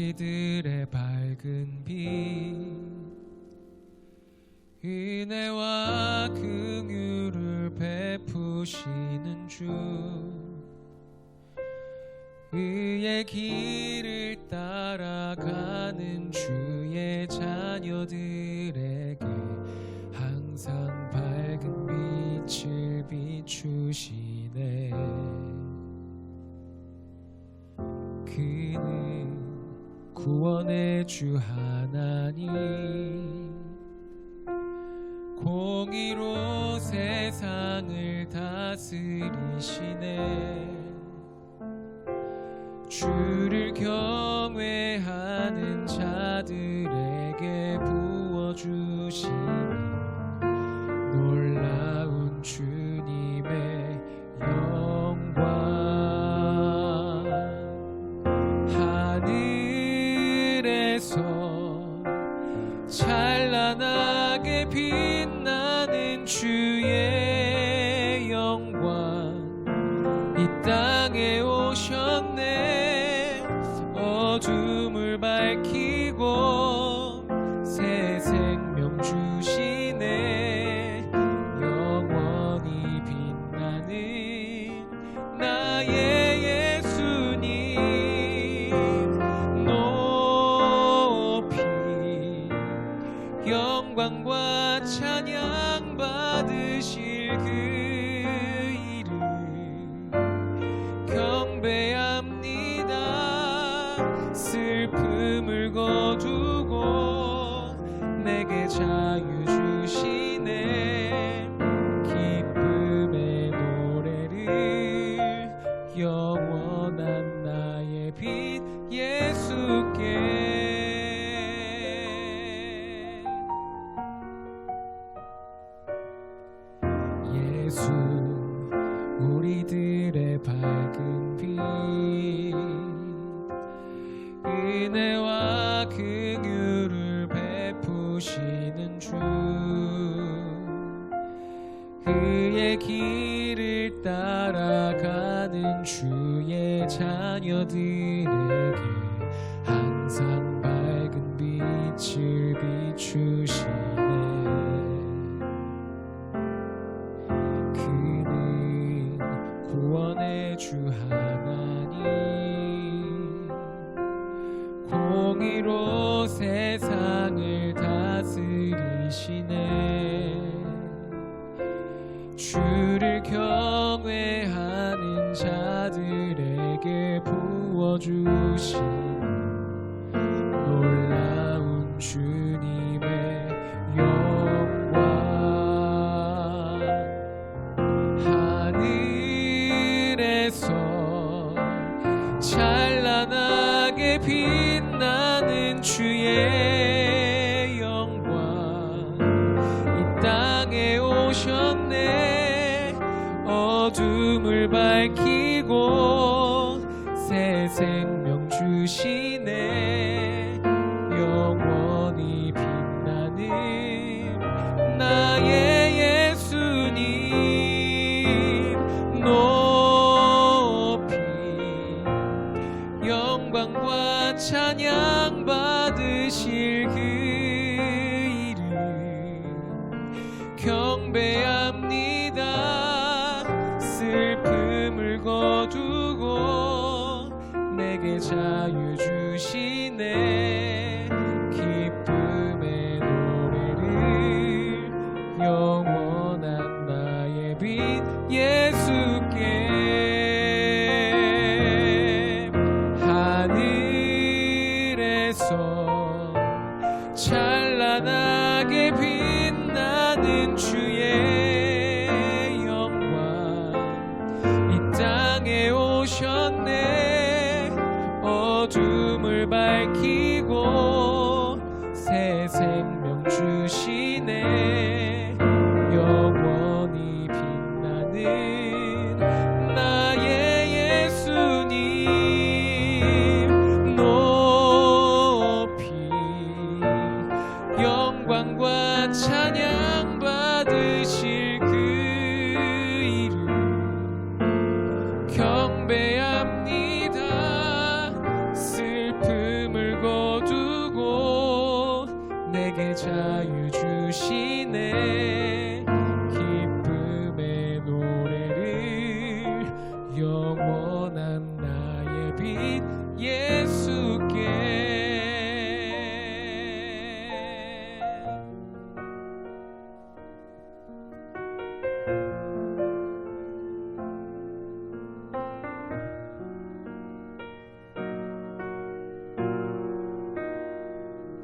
우리들의 밝은 빛. 은혜와 긍휼을 베푸시는 주. 의의 길 구원의 주 하나님. 공의로 세상을 다스리시네. 주를 경외하는 자들 찬란하게 빛나는 주의 영광 이 땅에 오셨네. 어둠을 밝히고 영광과 찬양 받으실 그 이름. 경배합니다. 슬픔을 거두고 내게 자유 주시 예수 우리들의 밝은 빛. 은혜와 긍휼을 베푸시는 주. 그의 길을 따라가는 주의 자녀들에게 항상 밝은 빛을 비추시 그는 구원의 주 하나님. 공의로 세상을 다스리시네. 주를 경외하는 자들에게 부어주신 놀 빛나는 주의 영광. 이 땅에 오셨네. 어둠을 밝히고 새 생명 주시 영광과 찬양 받으실 그 이름. 경배합니다. 슬픔을 거두고 내게 자유 주시네 하늘에서 찬란하게 빛나는 주의 영광. 이 땅에 오셨네. 어둠을 밝히고 새 생명 주시 영광과 찬양 받으실 그 이름. 경배합니다. 슬픔을 거두고 내게 자유 주시네. 기쁨의 노래를